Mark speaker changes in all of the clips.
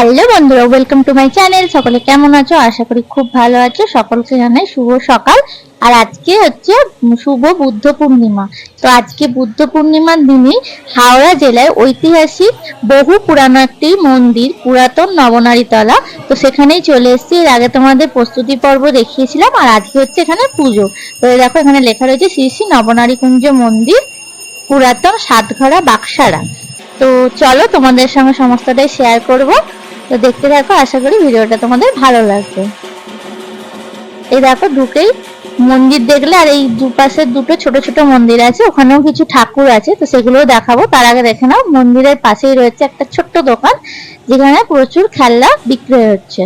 Speaker 1: Hello বন্ধুরা welcome to my channel সকলে কেমন আছো? আশা করি খুব ভালো আছো। সকলকে জানাই শুভ সকাল। আর আজকে হচ্ছে শুভ বুদ্ধ পূর্ণিমা। তো আজকে বুদ্ধ পূর্ণিমার দিনই হাওড়া জেলায় ঐতিহাসিক, বহু পুরানো একটি মন্দির, পুরাতন নবনারীতলা। তো সেখানেই চলে এসেছি। এর আগে তোমাদের প্রস্তুতি পর্ব দেখিয়েছিলাম, আর আজকে হচ্ছে এখানে পুজো। তো দেখো, এখানে লেখা রয়েছে শ্রী শ্রী নবনারীকুঞ্জ মন্দির, পুরাতন সাতঘরা বাক্সারা। তো চলো তোমাদের সঙ্গে সমস্তটাই শেয়ার করব। তো দেখতে থাকো, আশা করি ভিডিওটা তোমাদের ভালো লাগবে। এই দেখো ঢুকেই মন্দির দেখলে, আর এই দুপাশের দুটো ছোট ছোট মন্দির আছে, ওখানেও কিছু ঠাকুর আছে, তো সেগুলোও দেখাবো। তার আগে দেখে নাও, মন্দিরের পাশেই রয়েছে একটা ছোট্ট দোকান, যেখানে প্রচুর খেলনা বিক্রয় হচ্ছে।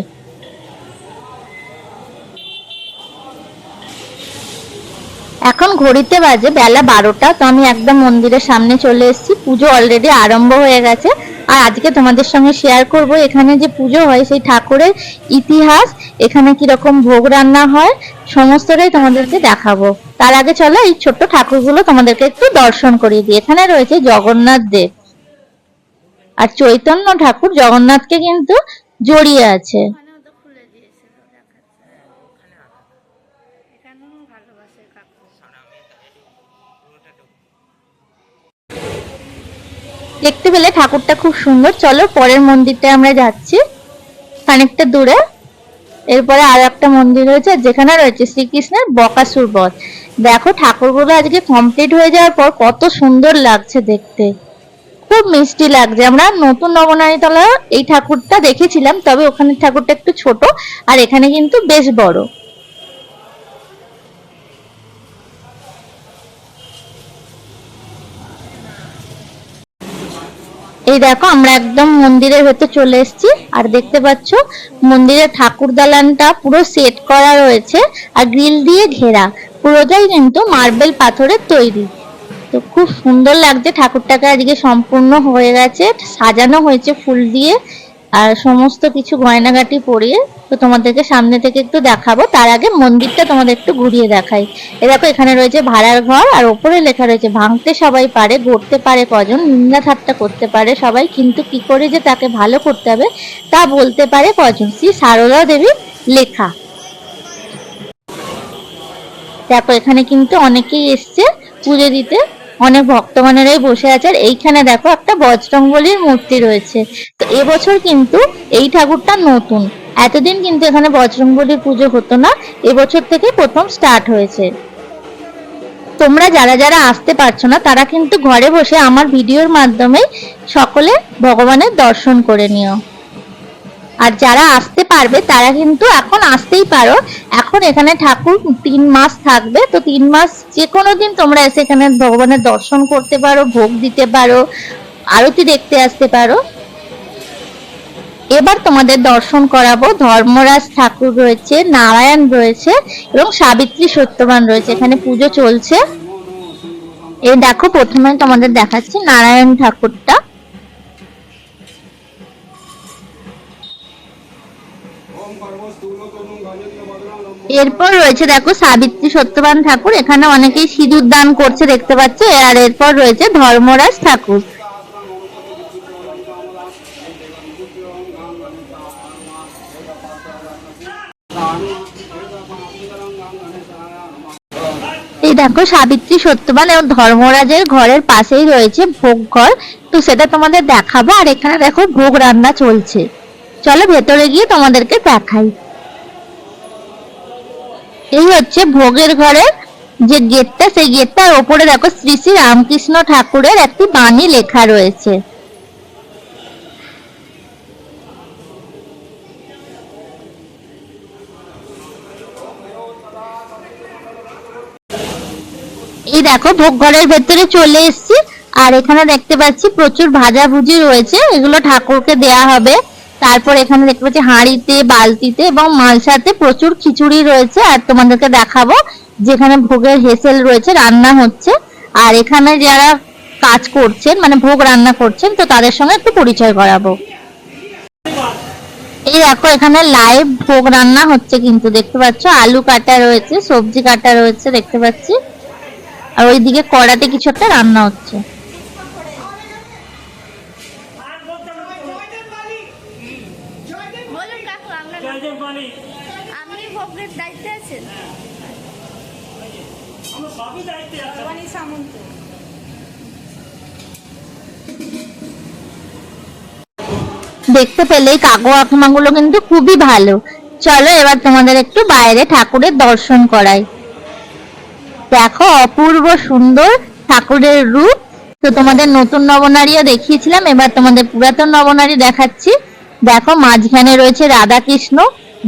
Speaker 1: এখন ঘড়িতে বাজে বেলা বারোটা, তো আমি একদম মন্দিরের সামনে চলে এসেছি। পুজো অলরেডি আরম্ভ হয়ে গেছে। আর আজকে তোমাদের সঙ্গে শেয়ার করব, এখানে যে পুজো হয় সেই ঠাকুরের ইতিহাস, এখানে কীরকম ভোগ রান্না হয়, সমস্তটাই তোমাদেরকে দেখাবো। তার আগে চলো, এই ছোট্ট ঠাকুরগুলো তোমাদেরকে একটু দর্শন করিয়ে দিই। এখানে রয়েছে জগন্নাথ দেব। আর চৈতন্য ঠাকুর জগন্নাথকে কিন্তু জড়িয়ে আছে
Speaker 2: ওখানেও তো খুলে দিয়েছিল দেখাচ্ছে এখানেও ভালোবাসে কাকু
Speaker 1: দেখতে পেলে ঠাকুরটা খুব সুন্দর। চলো, পরের মন্দিরটায় আমরা যাচ্ছি। খানিকটা দূরে। এরপরে আর একটা মন্দির রয়েছে, যেখানে রয়েছে শ্রীকৃষ্ণের বকাসুর বধ। দেখো, ঠাকুরগুলো আজকে কমপ্লিট হয়ে যাওয়ার পর কত সুন্দর লাগছে দেখতে। খুব মিষ্টি লাগছে। আমরা নতুন নবনারীতলা এই ঠাকুরটা দেখেছিলাম, তবে ওখানে ঠাকুরটা একটু ছোট, আর এখানে কিন্তু বেশ বড়। এই দেখো, আমরা একদম মন্দিরের ভেতর চলে এসেছি। আর দেখতে পাচ্ছ, মন্দিরের ঠাকুর দালানটা পুরো সেট করা রয়েছে আর গ্রিল দিয়ে ঘেরা। পুরোটাই কিন্তু মার্বেল পাথরের তৈরি। তো খুব সুন্দর লাগছে ঠাকুরটাকে। আজকে সম্পূর্ণ হয়ে গেছে, সাজানো হয়েছে ফুল দিয়ে। আর সমস্ত কিছু গয়নাগাটি পরিয়ে তো তোমাদেরকে সামনে থেকে একটু দেখাবো। তার আগে মন্দিরটা তোমাদের একটু ঘুরিয়ে দেখাই। এ দেখো, এখানে রয়েছে ভাড়ার ঘর, আর ওপরে লেখা রয়েছে, ভাঙতে সবাই পারে, গড়তে পারে কজন নিন্দা ঠাট্টা করতে পারে সবাই, কিন্তু কি করে যে তাকে ভালো করতে হবে, তা বলতে পারে কজন? শ্রী সারদা দেবীর লেখা। দেখো, এখানে কিন্তু অনেকেই এসছে পুজো দিতে। অনেক ভক্তগণেরাই বসে আছে আর এইখানে দেখো একটা বজরংবলির মূর্তি রয়েছে। তো এবছর কিন্তু এই ঠাকুরটা নতুন। এতদিন কিন্তু এখানে বজরংবলির পুজো হতো না, এবছর থেকে প্রথম স্টার্ট হয়েছে। তোমরা যারা যারা আসতে পারছ না, তারা কিন্তু ঘরে বসে আমার ভিডিওর মাধ্যমে সকলে ভগবানের দর্শন করে নিও। আর যারা আসতে পারবে, তারা কিন্তু এখন আসতেই পারো। এখন এখানে ঠাকুর তিন মাস থাকবে। তো তিন মাস যে কোনো দিন তোমরা এসে এখানে ভগবানের দর্শন করতে পারো, ভোগ দিতে পারো, আরতি দেখতে আসতে পারো। এবার তোমাদের দর্শন করাবো। ধর্মরাজ ঠাকুর রয়েছে, নারায়ণ রয়েছে এবং সাবিত্রী সত্যবান রয়েছে। এখানে পুজো চলছে। এই দেখো, প্রথমে তোমাদের দেখাচ্ছি নারায়ণ ঠাকুরটা। এরপর রয়েছে, দেখো, সাবিত্রী সত্যবান ঠাকুর। এখানে অনেকেই সিঁদুর দান করছে, দেখতে পাচ্ছ? আর এরপর রয়েছে ধর্মরাজ ঠাকুর। এই দেখো, সাবিত্রী সত্যবান এবং ধর্মরাজের ঘরের পাশেই রয়েছে ভোগ ঘর। তো সেটা তোমাদের দেখাবো। আর এখানে দেখো, ভোগ রান্না চলছে। চলো, ভেতরে গিয়ে তোমাদেরকে দেখাই। এই হচ্ছে ভোগের ঘরের যে গেটটা, সেই গেটটার ওপরে দেখো শ্রী শ্রী রামকৃষ্ণ ঠাকুরের একটি বাণী লেখা রয়েছে। এই দেখো ভোগ ঘরের ভেতরে চলে এসছি, আর এখানে দেখতে পাচ্ছি প্রচুর ভাজাভুজি রয়েছে, এগুলো ঠাকুরকে দেয়া হবে। তারপর এখানে দেখতে পাচ্ছি হাঁড়িতে, বালতিতে এবং মালসাতে প্রচুর খিচুড়ি রয়েছে। আর তোমাদেরকে দেখাবো যেখানে ভোগের হেসেল রয়েছে, রান্না হচ্ছে। আর এখানে যারা কাজ করছেন মানে ভোগ রান্না করছেন, তো তাদের সঙ্গে একটু পরিচয় করাবো। এই দেখো, এখানে লাইভ ভোগ রান্না হচ্ছে কিন্তু, দেখতে পাচ্ছ? আলু কাটা রয়েছে, সবজি কাটা রয়েছে, দেখতে পাচ্ছি। আর ওইদিকে কড়াতে কিছু একটা রান্না হচ্ছে।
Speaker 2: আপনি ভোগের দায়িত্বে আছেন? সামন্ত।
Speaker 1: দেখতে পেলে এই কাগো আঁকিমাগুলো কিন্তু খুবই ভালো। চলো এবার তোমাদের একটু বাইরে ঠাকুরের দর্শন করাই। দেখো অপূর্ব সুন্দর ঠাকুরের রূপ। তো তোমাদের নতুন নবনারীও দেখিয়েছিলাম এবার তোমাদের পুরাতন নবনারী দেখাচ্ছি। দেখো, মাঝখানে রয়েছে রাধা কৃষ্ণ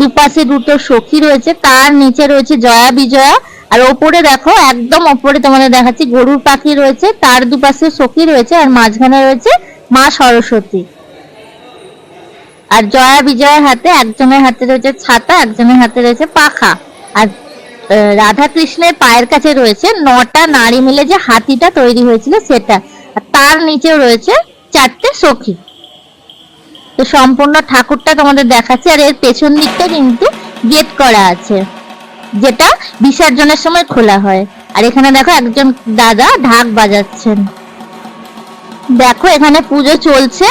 Speaker 1: দুপাশে দুটো সখী রয়েছে, তার নিচে রয়েছে জয়া বিজয়া, আর ওপরে দেখো, একদম ওপরে তোমাদের দেখাচ্ছি, গরুর পাখি রয়েছে, তার দুপাশে সখী রয়েছে, আর মাঝখানে রয়েছে মা সরস্বতী। আর জয়া বিজয়ের হাতে একজনের হাতে রয়েছে ছাতা, একজনের হাতে রয়েছে পাখা। আর রাধা কৃষ্ণের পায়ের কাছে রয়েছে নটা নারী মিলে যে হাতিটা তৈরি হয়েছিল সেটা, আর তার নিচেও রয়েছে চারটে সখী। তো সম্পূর্ণ ঠাকুরটা তোমাদের দেখাচ্ছি, আর এর পেছন দিকটা কিন্তু গেট করা আছে, যেটা বিসর্জনের সময় খোলা হয়। আর এখানে দেখো একজন দাদা ঢাক বাজাচ্ছেন। দেখো এখানে পুজো চলছে,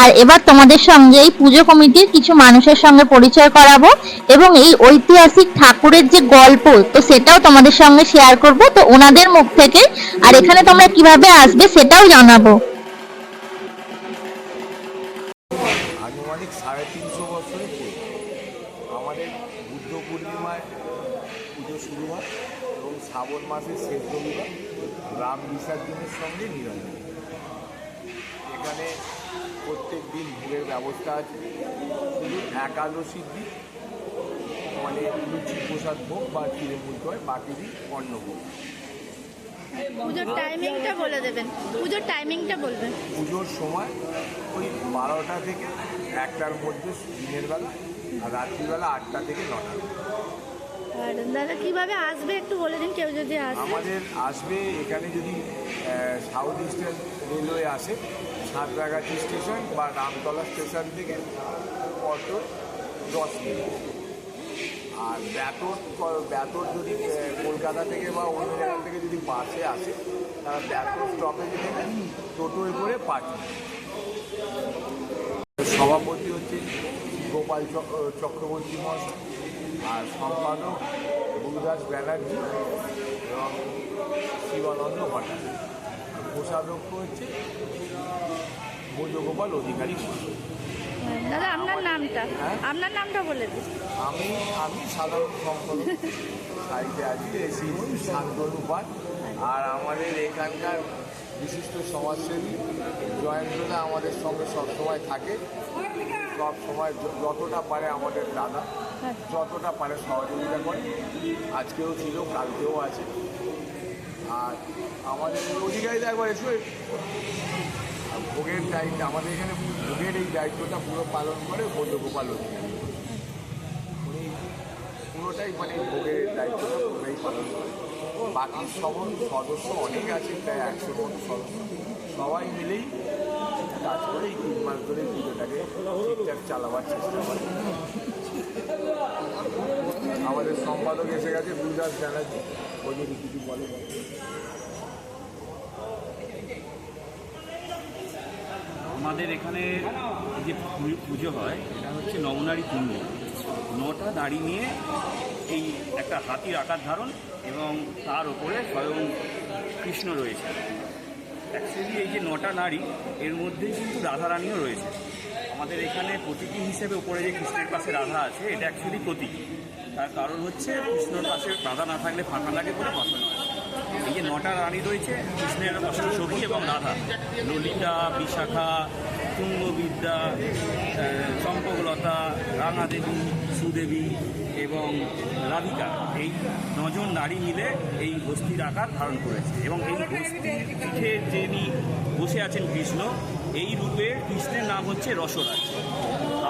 Speaker 1: আর এবার তোমাদের সঙ্গে এই পুজো কমিটির কিছু মানুষের সঙ্গে পরিচয় করাবো, এবং এই ঐতিহাসিক ঠাকুরের যে গল্প, তো সেটাও তোমাদের সঙ্গে শেয়ার করব। তো ওনাদের মুখ থেকে, আর এখানে তোমরা কীভাবে আসবে সেটাও জানাব
Speaker 3: আনুমানিক সাড়ে তিনশো বছরের পুরো আমাদের বুদ্ধ পূর্ণিমায় পুজো শুরু হয় এবং শ্রাবণ মাসের শেষ রবিবার রাম বিসর্জনের সঙ্গে নিরঞ্জন এখানে প্রত্যেক দিন ভোগের ব্যবস্থা আছে। শুধু একাদশীর দিন মানে লুচি প্রসাদ ভোগ বা তৃণমূল হয় বাকি দিন অন্ন ভোগ
Speaker 2: পুজোর টাইমিংটা বলে দেবেন। পুজোর টাইমিংটা বলবেন।
Speaker 3: পুজোর সময় ওই বারোটা থেকে একটার মধ্যে দিনের বেলা আর রাত্রিবেলা আটটা থেকে নটা।
Speaker 2: আর দাদা কীভাবে আসবে একটু বলে দিন কেউ যদি আসে।
Speaker 3: আমাদের আসবে এখানে যদি সাউথ ইস্টার্ন রেলওয়ে আসে সাঁতরাগাছি স্টেশন বা রামতলা স্টেশন থেকে অটো দশ মিনিট আর ব্যাতর ব্যাতর যদি কলকাতা থেকে বা অন্য জায়গা থেকে যদি বাসে আসে, তারা ব্যাতর স্টপেজে নেবে, টোটোয় করে মিনিট। সভাপতি হচ্ছে গোপাল চক- চক্রবর্তী মহাশয় আর সম্পাদক গুরুদাস ব্যানার্জি এবং শিবানন্দ ভট্টাচার্য কোষাধ্যক্ষ হচ্ছে ভোজগোপাল অধিকারী। মহাশয়।
Speaker 2: দাদা আপনার নামটা?
Speaker 3: হ্যাঁ?
Speaker 2: আপনার নামটা বলে দিন।
Speaker 3: আমি আমি সাধারণ সম্পাদক। সাইডে আছি এসি শান্তনু পাঠ আর আমাদের এখানকার বিশিষ্ট সমাজসেবী জয়েন্দ্রদা আমাদের সঙ্গে সবসময় থাকে। সব সময় যতটা পারে আমাদের দাদা যতটা পারে সহযোগিতা করে। আজকেও ছিল কালকেও আছে। আর আমাদের অধিকারীরা একবার এসো। ভোগের দায়িত্ব, আমাদের এখানে ভোগের এই দায়িত্বটা পুরো পালন করে ভোজগোপাল অধিকারী। উনি পুরোটাই মানে ভোগের দায়িত্বটা পুরোটাই পালন করে। বাকি সব সদস্য অনেক আছে, প্রায় একশো মতো সদস্য। সবাই মিলেই কাজ করে, এই তিন মাস ধরে পুজোটাকে ঠিকঠাক চালাবার চেষ্টা করে। আমাদের সম্পাদক এসে গেছে গুরুদাস ব্যানার্জি। যদি কিছু বলে।
Speaker 4: আমাদের এখানে যে পুজো হয়, এটা হচ্ছে নবনারী কুণ্ড নটা দাড়ি নিয়ে এই একটা হাতির আকার ধারণ এবং তার ওপরে স্বয়ং কৃষ্ণ রয়েছে। অ্যাকচুয়ালি এই যে নটা নারী, এর মধ্যে কিন্তু রাধারানীও রয়েছে। আমাদের এখানে প্রতীকী হিসেবে উপরে যে কৃষ্ণের পাশে রাধা আছে, এটা অ্যাকচুয়ালি প্রতীক। তার কারণ হচ্ছে কৃষ্ণর পাশে রাধা না থাকলে ফাঁকা লাগে বলে বসানো হয়। এই যে নটা রানী রয়েছে কৃষ্ণের পাশে সখী এবং রাধা। ললিতা বিশাখা তুঙ্গবিদ্যা আহ, চম্পকলতা রাঙাদেবী সুদেবী এবং রাধিকা এই নজন নারী মিলে এই হস্তির আকার ধারণ করেছে এবং এই হস্তির পিঠে যিনি বসে আছেন কৃষ্ণ এই রূপে কৃষ্ণের নাম হচ্ছে রসরাজ।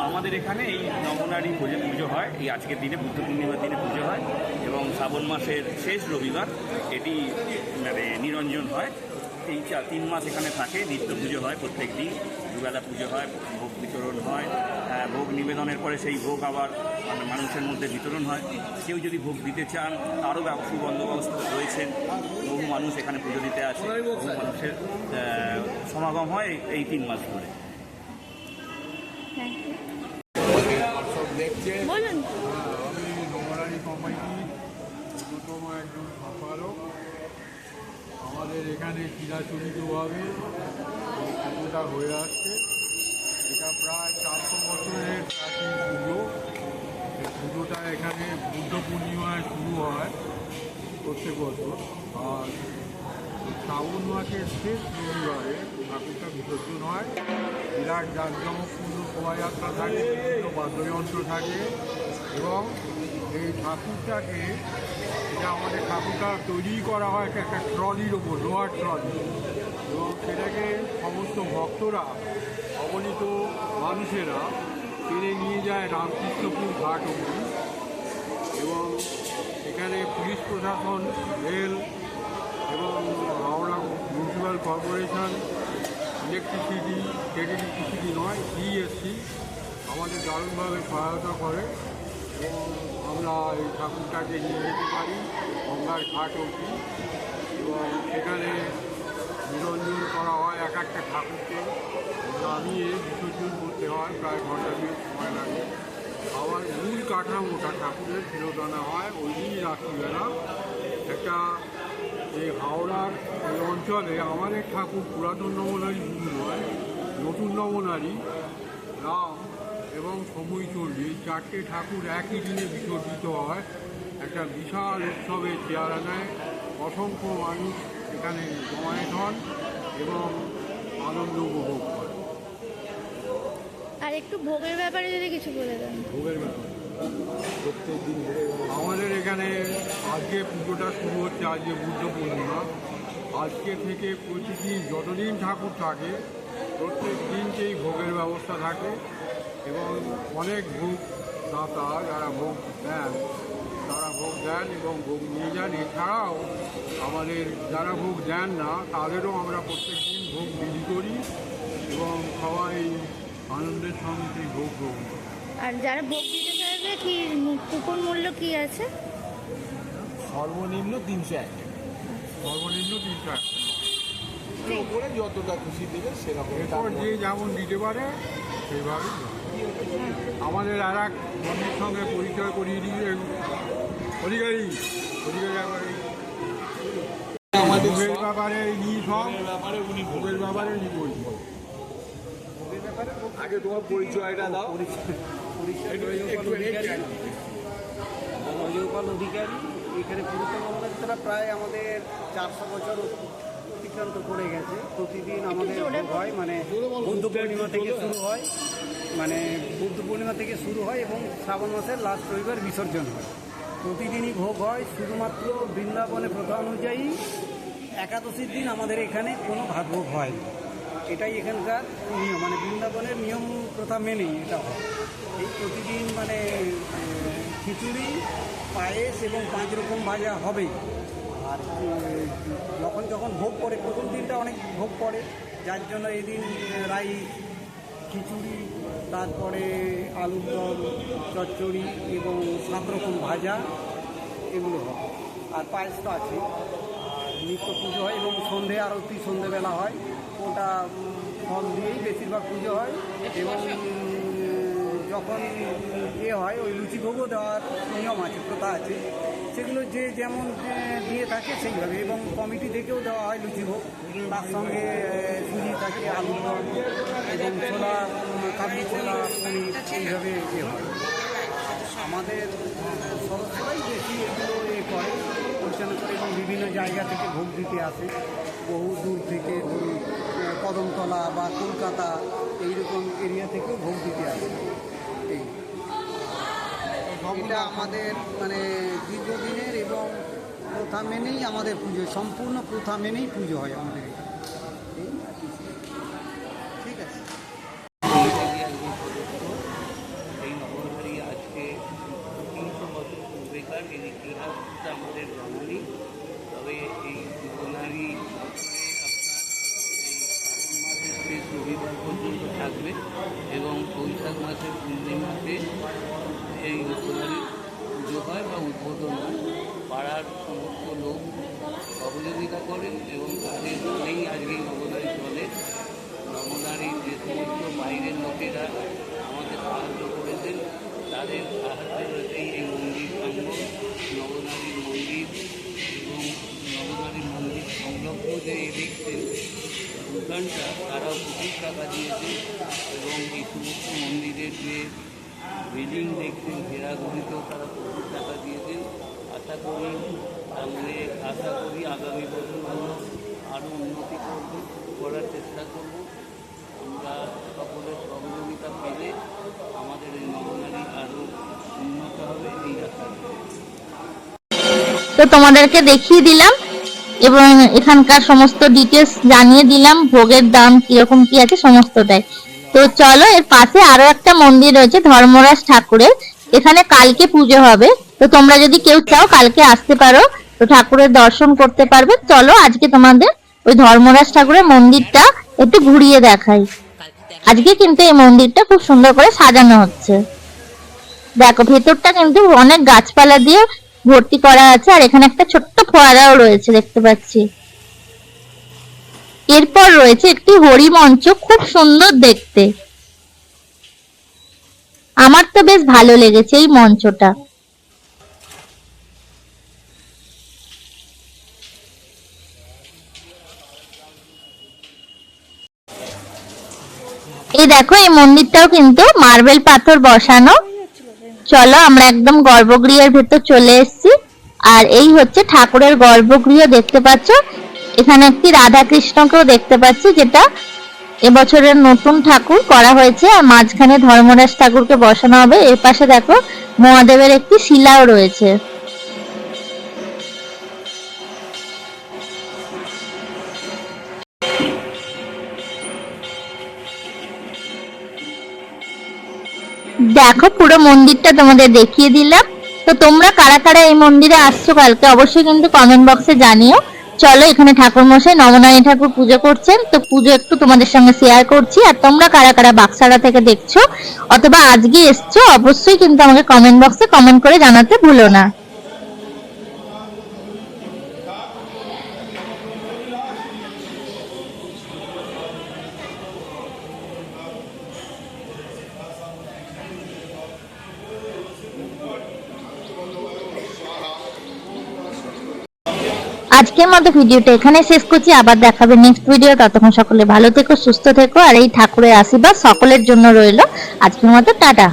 Speaker 4: আমাদের এখানে এই নবনারী পুজো পুজো হয়। এই আজকের দিনে, বুদ্ধ পূর্ণিমার দিনে পুজো হয় এবং শ্রাবণ মাসের শেষ রবিবার এটি মানে নিরঞ্জন হয়। এই চা তিন মাস এখানে থাকে, নিত্য পুজো হয় প্রত্যেক দিন। দুবেলা পুজো হয়, ভোগ বিতরণ হয়। ভোগ নিবেদনের পরে সেই ভোগ আবার মানে মানুষের মধ্যে বিতরণ হয়। কেউ যদি ভোগ দিতে চান, তারও ব্যব- সুবন্দোবস্ত রয়েছেন বহু মানুষ এখানে পুজো দিতে আসে। বহু মানুষের সমাগম হয় এই তিন মাস ধরে
Speaker 2: থ্যাংক ইউ
Speaker 3: সব দেখছে হচ্ছে
Speaker 2: বলুন।
Speaker 5: আমি নোংরানি কোম্পানির অন্যতম একজন সম্পাদক আমাদের এখানে চিরাচরিতভাবে পুজোটা হয়ে আসছে এটা প্রায় চারশো বছরের প্রাচীন পুজো পুজোটা এখানে বুদ্ধ পূর্ণিমায় শুরু হয় প্রত্যেক বছর আর শ্রাবণ মাসের শেষ রবিবারে ঠাকুরটা বিসর্জন হয় বিরাট জাঁকজমকপূর্ণ শোভাযাত্রা থাকে বাদ্যযন্ত্র থাকে এবং এই ঠাকুরটাকে, এটা আমাদের ঠাকুরটা তৈরি করা হয় একটা ট্রলির ওপর, লোহার ট্রলি। এবং সেটাকে সমস্ত ভক্তরা অগণিত মানুষেরা টেনে নিয়ে যায় রামকৃষ্ণপুর ঘাট অবধি। এবং এখানে পুলিশ প্রশাসন, রেল এবং Howrah municipal corporation electricity electricity নয় সিএসসি আমাদের দারুণভাবে সহায়তা করে এবং আমরা এই ঠাকুরটাকে নিয়ে যেতে পারি গঙ্গার ঘাট অবধি। এবং সেখানে নিরঞ্জন করা হয় এক একটা ঠাকুরকে। নামিয়ে বিসর্জন করতে হয়, প্রায় ঘণ্টা দিয়ে সময় লাগে। আবার মূল কাঠামোটা ঠাকুরের, ফেরত আনা হয় ওই দিনই রাত্রিবেলা। একটা এই হাওড়ার এই অঞ্চলে আমাদের ঠাকুর পুরাতন নমনারী শুধু নয় নতুন নমনারী রাম এবং সময় চণ্ডী এই চারটে ঠাকুর একই দিনে বিসর্জিত হয়। একটা বিশাল উৎসবের চেহারা নেয়। অসংখ্য মানুষ এখানে জমায়েত হন এবং আনন্দ উপভোগ করে
Speaker 2: আর একটু ভোগের ব্যাপারে যদি কিছু বলে দেন।
Speaker 5: ভোগের ব্যাপার। আমাদের এখানে আজকে পুজোটা শুরু হচ্ছে, আজকে বুদ্ধ পূর্ণিমা। আজকে থেকে প্রতিদিন যতদিন ঠাকুর থাকে, প্রত্যেক দিনকেই ভোগের ব্যবস্থা থাকে এবং অনেক ভোগ দাতা যারা ভোগ দেন, তারা ভোগ দেন এবং ভোগ নিয়ে যান। এছাড়াও আমাদের যারা ভোগ দেন না, তাদেরও আমরা প্রত্যেক দিন ভোগ বিলি করি এবং সবাই আনন্দের সঙ্গে ভোগ গ্রহণ করি।
Speaker 2: আর যারা ভোগ দিতে চাইবে কি কুপন মূল্য কি আছে?
Speaker 3: সর্বনিম্ন তিনশো এক
Speaker 5: সর্বনিম্ন তিন টাকা।
Speaker 2: ঠিক।
Speaker 3: উপরে যতটা খুশি দেবে সেরকম
Speaker 5: এরপর যে যেমন দিতে পারে সেইভাবে আমাদের আর এক বন্ধুর সঙ্গে পরিচয় করিয়ে দিয়ে অধিকারী অধিকারী
Speaker 3: আমাদের
Speaker 5: ভোগের ব্যাপারে নিয়ে সব
Speaker 3: ব্যাপারে উনি।
Speaker 5: ভোগের ব্যাপারে নিয়ে বলব।
Speaker 3: আগে তোমার পরিচয়টা দাও।
Speaker 6: অজয়পাল অধিকারী এখানে পুরুষোত্তম মন্দিরটা প্রায় আমাদের চারশো বছর অতিক্রান্ত করে গেছে। প্রতিদিন আমাদের ভোগ হয় মানে বুদ্ধ পূর্ণিমা থেকে শুরু হয় মানে বুদ্ধ পূর্ণিমা থেকে শুরু হয় এবং শ্রাবণ মাসের লাস্ট রবিবার বিসর্জন হয়। প্রতিদিনই ভোগ হয় শুধুমাত্র বৃন্দাবনে প্রথা অনুযায়ী একাদশীর দিন আমাদের এখানে কোনো ভাগ ভোগ হয় না। এটাই এখানকার নিয়ম মানে বৃন্দাবনের নিয়ম প্রথা মেনেই এটা হয়। এই প্রতিদিন মানে খিচুড়ি, পায়েস এবং পাঁচ রকম ভাজা হবেই। আর যখন যখন ভোগ পড়ে, প্রথম দিনটা অনেক ভোগ পড়ে, যার জন্য এদিন রাই খিচুড়ি, তারপরে আলুর দম, চচ্চড়ি এবং সাত রকম ভাজা এগুলো হয়। আর পায়েস তো আছে নিত্য পুজো হয় এবং সন্ধে, আরতি সন্ধেবেলা হয়। উম, ফল দিয়েই বেশিরভাগ পুজো হয় এবং যখন এ হয় ওই লুচি ভোগও দেওয়ার নিয়ম আছে প্রথা আছে। সেগুলো যে যেমন দিয়ে থাকে সেইভাবে এবং কমিটি থেকেও দেওয়া হয় লুচি ভোগ। তার সঙ্গে সুজি থাকে দম এবং ছোলা কাবলি ছোলা এইভাবে ইয়ে হয়। আমাদের সদস্যরাই বেশি এগুলো এ করে পরিচালনা করে এবং বিভিন্ন জায়গা থেকে ভোগ দিতে আসে। বহু দূর থেকে কদমতলা বা কলকাতা এইরকম এরিয়া থেকেও ভোগ দিতে আসে। এই। এটা আমাদের মানে দীর্ঘদিনের এবং প্রথা মেনেই আমাদের পুজো, সম্পূর্ণ প্রথা মেনেই পুজো হয় আমাদের এখানে। এই আর কি। ঠিক আছে
Speaker 7: এই নবনগরী আজকে তিনশো বছর পূর্বেকার এর ইতিহাসটা আমাদের জানা নেই তবে এই নবনারী বছরে আপনার এই শ্রাবণ মাসের শেষ রবিবার পর্যন্ত থাকবে এবং বৈশাখ মাসের পূর্ণিমাতে এই নবনারী পুজো হয় বা উদ্বোধন হয় পাড়ার সমস্ত লোক সহযোগিতা করেন এবং তাদের এই তাদের হাতে এই এই মন্দির প্রাঙ্গণ নবনারীর মন্দির এবং নবনারীর মন্দির সংলগ্ন যে এই দেখছেন দোকানটা তারাও প্রচুর টাকা দিয়েছে এবং এই সমস্ত মন্দিরের যে বিল্ডিং দেখছেন ঘেরাঘুরিতেও তারা প্রচুর টাকা দিয়েছেন। আশা করি তাহলে আশা করি আগামী বছরগুলো আরও উন্নতি করব, করার চেষ্টা করব। আমরা সকলের সহযোগিতা পেলে আমাদের এই নবনারী আরও উন্নত হবে এই আশা
Speaker 1: তো তোমাদেরকে দেখিয়ে দিলাম এবং এখানকার সমস্ত ডিটেলস জানিয়ে দিলাম, ভোগের দাম কীরকম কি আছে সমস্তটাই। তো চলো, এর পাশে আরও একটা মন্দির রয়েছে, ধর্মরাজ ঠাকুরের। এখানে কালকে পুজো হবে। তো তোমরা যদি কেউ চাও, কালকে আসতে পারো। তো ঠাকুরের দর্শন করতে পারবে। চলো, আজকে তোমাদের ওই ধর্মরাজ ঠাকুরের মন্দিরটা একটু ঘুরিয়ে দেখাই। আজকে কিন্তু এই মন্দিরটা খুব সুন্দর করে সাজানো হচ্ছে। দেখো, ভেতরটা কিন্তু অনেক গাছপালা দিয়ে ভর্তি করা আছে, আর এখানে একটা ছোট্ট ফোয়ারাও রয়েছে দেখতে পাচ্ছি। এরপর রয়েছে একটি হরি মঞ্চ খুব সুন্দর দেখতে। আমার তো বেশ ভালো লেগেছে এই মঞ্চটা। এই দেখো, এই মন্দিরটাও কিন্তু মার্বেল পাথর বসানো। চলো, আমরা একদম গর্ভগৃহের ভেতর চলে এসেছি। আর এই হচ্ছে ঠাকুরের গর্ভগৃহ, দেখতে পাচ্ছ? এখানে একটি রাধা কৃষ্ণকেও দেখতে পাচ্ছি, যেটা এবছরের নতুন ঠাকুর করা হয়েছে। আর মাঝখানে ধর্মরাজ ঠাকুরকে বসানো হবে। এর পাশে দেখো, মহাদেবের একটি শিলাও রয়েছে। দেখো, পুরো মন্দিরটা তোমাদের দেখিয়ে দিলাম। তো তোমরা কারা কারা এই মন্দিরে আসছো কালকে অবশ্যই কিন্তু কমেন্ট বক্সে জানিও। চলো, এখানে ঠাকুর মশাই নবনারী ঠাকুর পুজো করছেন। তো পুজো একটু তোমাদের সঙ্গে শেয়ার করছি। আর তোমরা কারা কারা বাক্সারা থেকে দেখছ অথবা আজকে এসছো, অবশ্যই কিন্তু আমাকে কমেন্ট বক্সে কমেন্ট করে জানাতে ভুলো না। আজকের মতো ভিডিওটা এখানে শেষ করছি। আবার দেখাবে নেক্সট ভিডিও ততক্ষণ সকলে ভালো থেকো, সুস্থ থেকো। আর এই ঠাকুরের আশীর্বাদ সকলের জন্য রইল। আজকের মতো টাটা।